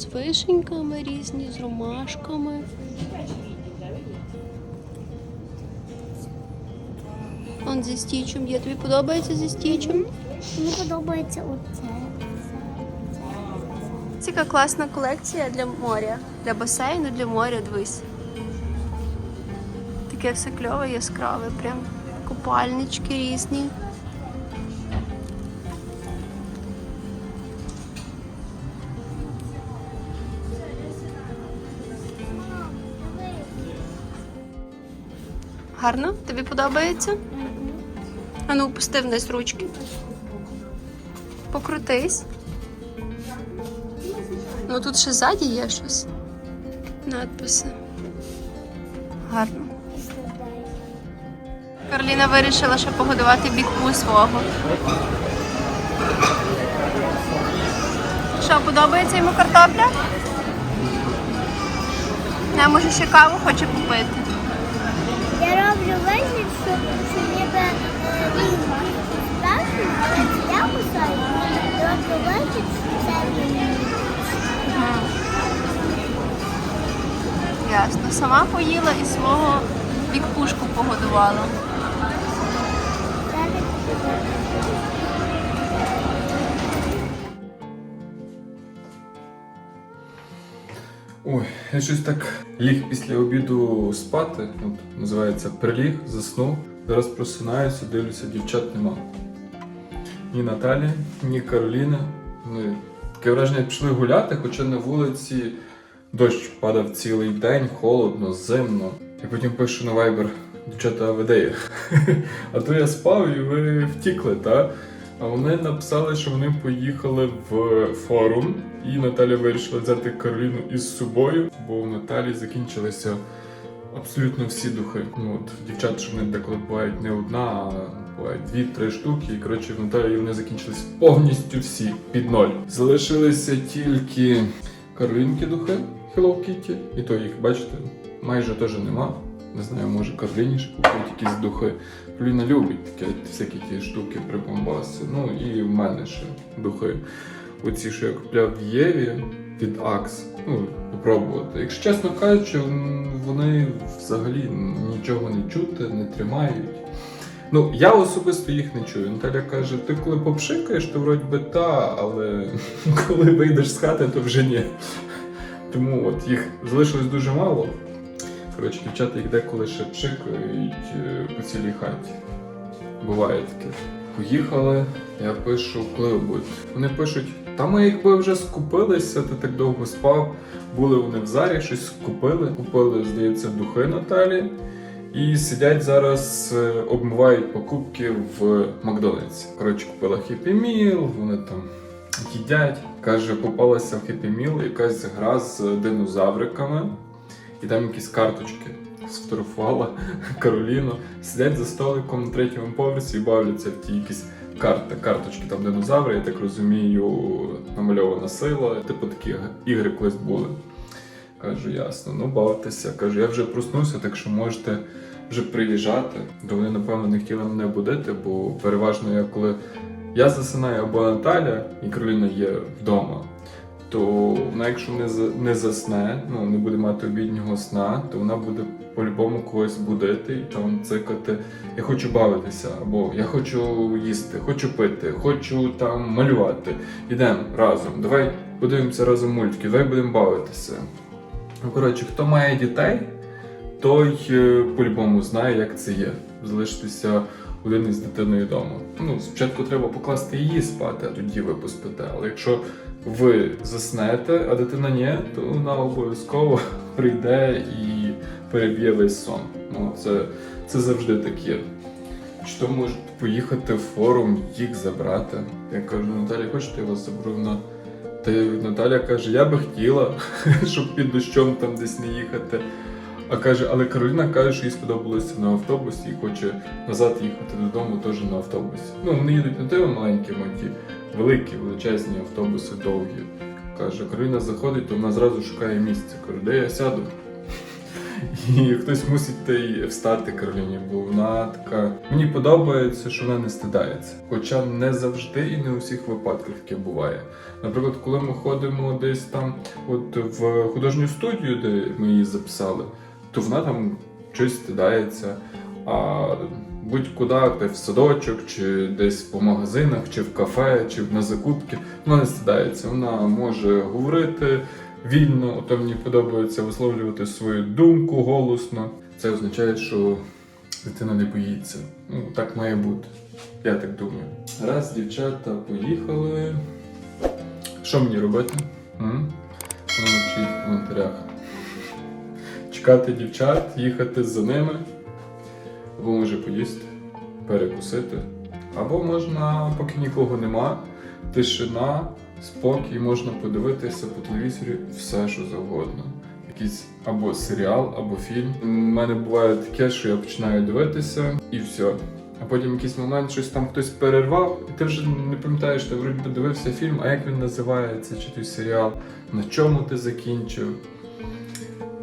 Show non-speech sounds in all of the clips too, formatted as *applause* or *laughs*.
з вишеньками різні, з ромашками. Он зі стічем є. Тобі подобається зі стічем? Мені подобається оце. Це яка класна колекція для моря, для басейну, для моря, дивись. Таке все кльове, яскраве, прям купальнички різні. Гарно? Тобі подобається? А ну, пусти вниз ручки. Покрутись. Ну тут ще ззаді є щось. Надписи. Гарно. Карліна вирішила ще погодувати бігку свого. Що, подобається йому картопля? Не, може ще каву хоче купити. Я роблю вигляд, що, що ніби він справжній, але це я кусаю. Роблю вигляд, що це він. Ясно. Сама поїла і свого бігпушку погодувала. Ой, я щось так ліг після обіду спати. От, називається приліг, заснув. Зараз просинаюся, дивлюся, дівчат нема. Ні Наталі, ні Кароліни. Вони таке враження пішли гуляти, хоча на вулиці дощ падав цілий день, холодно, зимно. Я потім пишу на Viber, дівчата, ви? *laughs* А то я спав і ви втікли, та? А вони написали, що вони поїхали в форум, і Наталя вирішила взяти Кароліну із собою, бо у Наталі закінчилися абсолютно всі духи. Ну, от, дівчат, що вони деколи бувають не одна, а бувають дві-три штуки. І коротше, в Наталі вони закінчились повністю всі під ноль. Залишилися тільки Каролінки духи Hello Kitty, і то їх, бачите, майже теж нема. Не знаю, може Кароліні ще купують якісь духи. Кароліна любить таке всякі ті штуки прибамбаси. Ну і в мене ще духи. Оці, що я купляв в Єві від Axe. Ну, попробувати. Якщо чесно кажучи, вони взагалі нічого не чути, не тримають. Ну, я особисто їх не чую. Наталя каже, ти коли попшикаєш, то вроді би та, але *laughs* коли вийдеш з хати, то вже ні. Тому от їх залишилось дуже мало. Коротше, дівчата їх деколи ще пшикають е, по цілій хаті. Буває таке. Поїхали, я пишу, коли ви будете. Вони пишуть, та ми якби вже скупилися, ти так довго спав. Були вони в зарі, щось купили. Купили, здається, духи Наталі. І сидять зараз, е, обмивають покупки в Макдональдсі. Коротше, купила Meal, вони там їдять. Каже, попалася в Meal якась гра з динозавриками, і там якісь карточки. Сфотографувала *laughs* Кароліну. Сидять за столиком на третьому поверсі і бавляться в ті якісь карти, карточки, там динозаври, я так розумію, намальована сила. Типу такі ігри колись були. Кажу, ясно, ну бавтеся. Кажу, я вже проснувся, так що можете вже приїжджати. То вони, напевно, не хотіли мене будити, бо переважно я коли я засинаю або Наталя і Кароліна є вдома, то вона, якщо не, не засне, ну не буде мати обіднього сна, то вона буде по-любому когось будити і там цикати. Я хочу бавитися, або я хочу їсти, хочу пити, хочу там малювати. Ідемо разом. Давай подивимося разом мультики, давай будемо бавитися. Ну, коротше, хто має дітей, той е, по-любому знає, як це є. Залишитися один із дитиною вдома. Ну, спочатку треба покласти її спати, а тоді ви поспите. Але якщо ви заснете, а дитина ні, то вона обов'язково *laughs* прийде і переб'є весь сон. Ну, це, це завжди так є. Чи то можуть поїхати в форум, їх забрати. Я кажу, Наталі, хочете я вас заберу на. Та Наталя каже, я би хотіла, *laughs* щоб під дощом там десь не їхати. А каже, але Кароліна каже, що їй сподобалося на автобусі і хоче назад їхати додому теж на автобусі. Ну, вони їдуть не тими маленькими, а ті великі, величезні автобуси довгі. Каже, Кароліна заходить, то вона зразу шукає місце. Каже, де я сяду? *laughs* І хтось мусить та й встати Кароліні, бо вона така. Мені подобається, що вона не стидається. Хоча не завжди і не у всіх випадках таке буває. Наприклад, коли ми ходимо десь там, от в художню студію, де ми її записали, то вона там щось стидається. А будь-куди, в садочок, чи десь по магазинах, чи в кафе, чи на закупки, вона не стидається. Вона може говорити вільно, ото мені подобається висловлювати свою думку голосно. Це означає, що дитина не боїться. Ну, так має бути. Я так думаю. Раз дівчата поїхали. Що мені робити? М? Ну, в коментарях. Чекати дівчат, їхати за ними. Або може поїсти, перекусити. Або можна, поки нікого нема, тишина, спокій, можна подивитися по телевізорі все, що завгодно. Якийсь або серіал, або фільм. У мене буває таке, що я починаю дивитися і все. А потім якийсь момент щось там хтось перервав, і ти вже не пам'ятаєш, ти вроді подивився фільм, а як він називається, чи той серіал, на чому ти закінчив.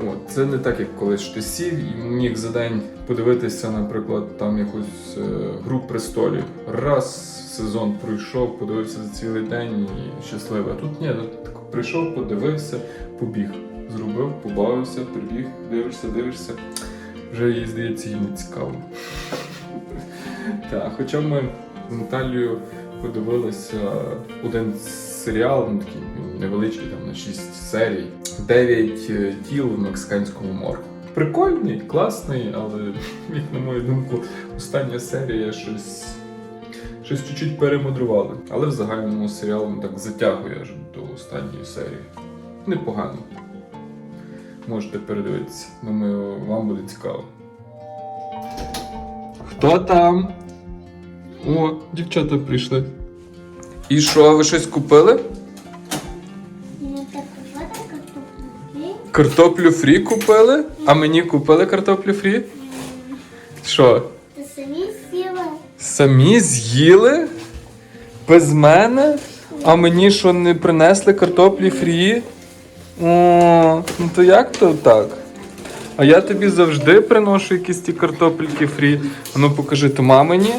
От, це не так, як колись що ти сів і міг за день подивитися, наприклад, там якусь е, гру престолів. Раз сезон пройшов, подивився за цілий день і щасливий. А тут ні, тут прийшов, подивився, побіг. Зробив, побавився, прибіг, дивишся, дивишся. Вже їй здається, їй не цікаво. *laughs* Так, хоча ми з Наталією подивилися один серіал, ну такий невеличкий, там на 6 серій. 9 е, тіл в мексиканському моргу. Прикольний, класний, але, *laughs* як на мою думку, остання серія щось. Щось чуть-чуть перемудрували. Але в загальному серіал він так затягує аж до останньої серії. Непогано. Можете передивитися. Думаю, вам буде цікаво. Хто там? О, дівчата прийшли. І що, ви щось купили? Картоплю. Фрі купили? А мені купили картоплю фрі? Що? Ти самі сіла. Самі з'їли? Без мене? А мені що не принесли картоплі фрі? О, ну то як то так? А я тобі завжди приношу якісь ті картопельки фрі. А ну покажи то мамині.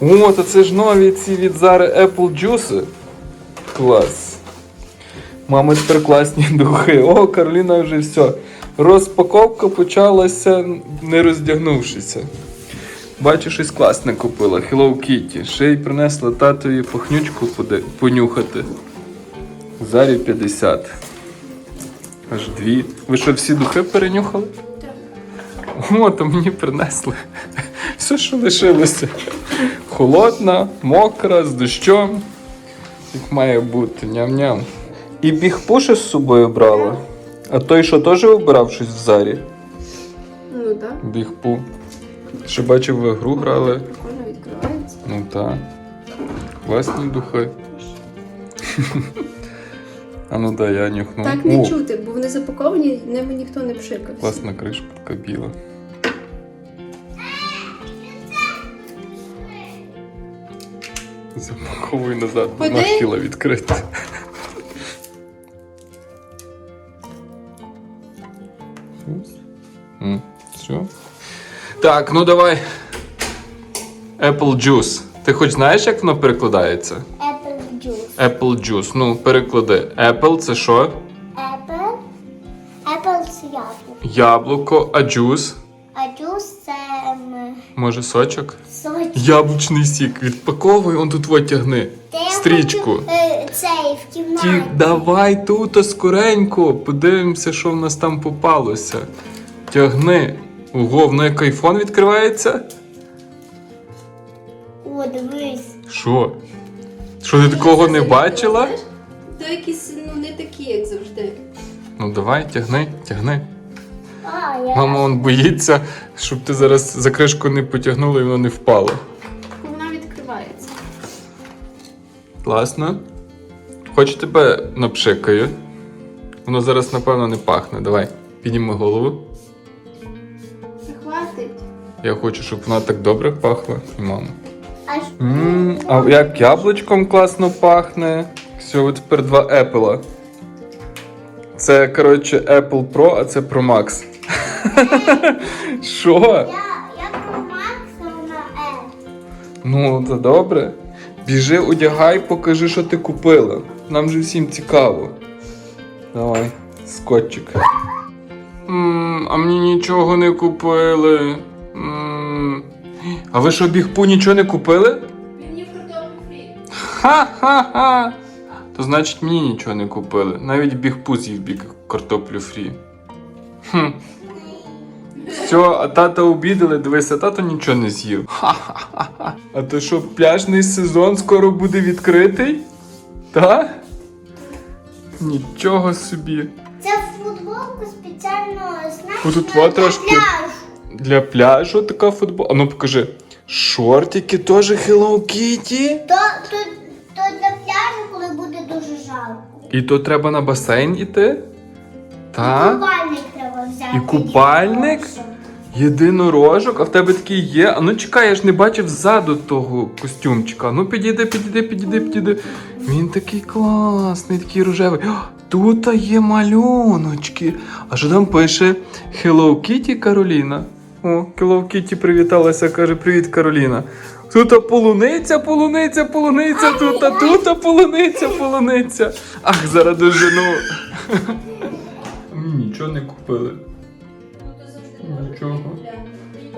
О, то це ж нові ці від Зари Apple Juice. Клас. Мами тепер класні *laughs* духи. О, Кароліна вже все. Розпаковка почалася, не роздягнувшися. Бачу, щось класне купила. Hello Kitty. Ще й принесла татові пахнючку понюхати. Зарі 50. Аж дві. Ви що, всі духи перенюхали? О, то мені принесли. Все, що лишилося. Холодна, мокра, з дощом. Як має бути, ням-ням. І бігпуши з собою брала. А той, що теж обирав щось в зарі? Ну так. Бігпу. Ще бачив, ви гру грали. Прикольно відкривається. Ну так. Класні духи. А ну да, я нюхну. Так не О, чути, бо вони запаковані, ними ніхто не пшикався. Класна кришка така біла. Запаковуй назад, бо вона Ходи. хотіла відкрити. М, Все. Так, ну давай. Apple Juice. Ти хоч знаєш, як воно перекладається? Apple juice. Apple Juice. Ну, переклади. Apple це що? Apple. Apple це яблуко. Яблуко, а juice? А juice це Може сочок? Яблучний сік. Відпаковуй, он тут вот тягни. Та я Стрічку. е, Цей в кімнаті. Ті, давай тут скоренько. Подивимося, що в нас там попалося. Тягни. Ого, воно як айфон відкривається? О, дивись. Що? Що ти такого не бачила? То якісь ну не такі, як завжди. Ну давай, тягни, тягни. Мама он боїться, щоб ти зараз за кришку не потягнула і воно не впало. Вона відкривається. Класно. Хоч тебе напшикаю. Воно зараз, напевно, не пахне. Давай, підніми голову. Хватить. Я хочу, щоб вона так добре пахла. І мама. Ммм, а як яблучком класно пахне. Все, от тепер два Apple. Це, коротше, Apple Pro, а це Pro Max. *laughs* Що? Я, я про Макса на Е. Ну, то добре. Біжи, одягай, покажи, що ти купила. Нам же всім цікаво. Давай, скотчик. м а мені нічого не купили. м А ви що, бігпу нічого не купили? Він їв картоплю фрі. Ха-ха-ха! То значить мені нічого не купили. Навіть бігпу з'їв бік картоплю фрі. Хм. Все, а тата обідали, дивися, тато нічого не з'їв. Ха-ха-ха. А то що, пляжний сезон скоро буде відкритий? Та? Нічого собі. Це футболку спеціально во трошки. пляж. Для пляжу така футбол. А ну покажи. Шортики теж Hello Kitty. То, то, то для пляжу, коли буде дуже жарко. І то треба на басейн іти? І Так? купальник взяти. І купальник? Єдинорожок, а в тебе такий є. А ну чекай, я ж не бачив ззаду того костюмчика. Ну підійди, підійди, підійди, підійди. Він такий класний, такий рожевий. Тут є малюночки. А що там пише Hello Kitty Кароліна? О, Hello Kitty привіталася, каже: Привіт, Кароліна. Тут полуниця, полуниця, полуниця, тут, а тут полуниця, полуниця. Ах, зараз дожену. Нічого не купили. Нічого.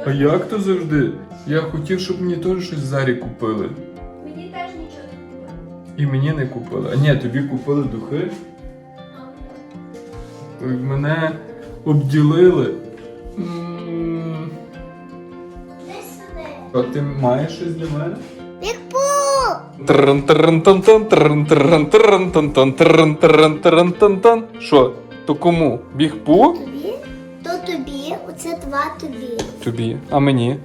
А як то завжди? Я хотів, щоб мені теж щось в зарі купили. Мені теж нічого не купили. І мені не купили. А ні, тобі купили духи. Мене обділили. М, А ти маєш щось для мене? Бігпу! Тран-тран-тан-тан, Що? То кому? Бігпу? Тобі? То тобі, оце два тобі. Тобі. А мені?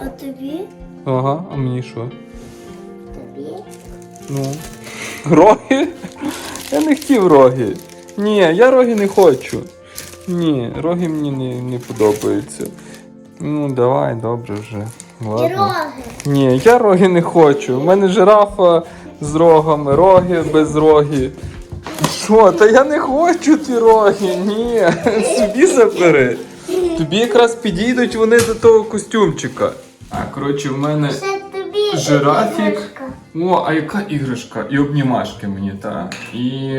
А тобі? Ага, а мені що? Тобі? Ну. Роги? Я не хотів роги. Ні, я роги не хочу. Ні, роги мені не, не подобаються. Ну, давай, добре вже. Ладно. роги. Ні, я роги не хочу. У мене жирафа з рогами, роги без роги. Що? Та я не хочу ті роги. Ні, собі забери. Тобі якраз підійдуть вони до того костюмчика. А, коротше, в мене. Це тобі Жирафік. іграшка. О, а яка іграшка? І обнімашки мені, та. І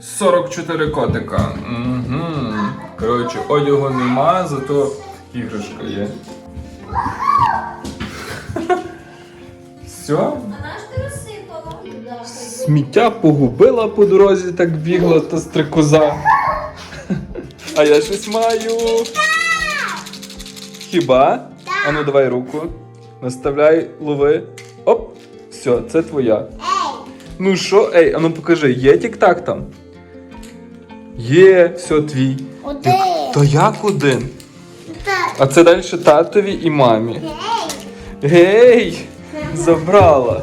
44 котика. Угу. Коротше, одягу нема, зато іграшка є. *laughs* Все? Сміття погубила по дорозі, так бігла та стрикоза. А я щось маю. Хіба? Ану, давай руку. Наставляй, лови. Оп! Все, це твоя. Ну що, ей, ану покажи, є тік-так там? Є, все твій. один. То як один? А це далі татові і мамі. Ей, Гей! Забрала.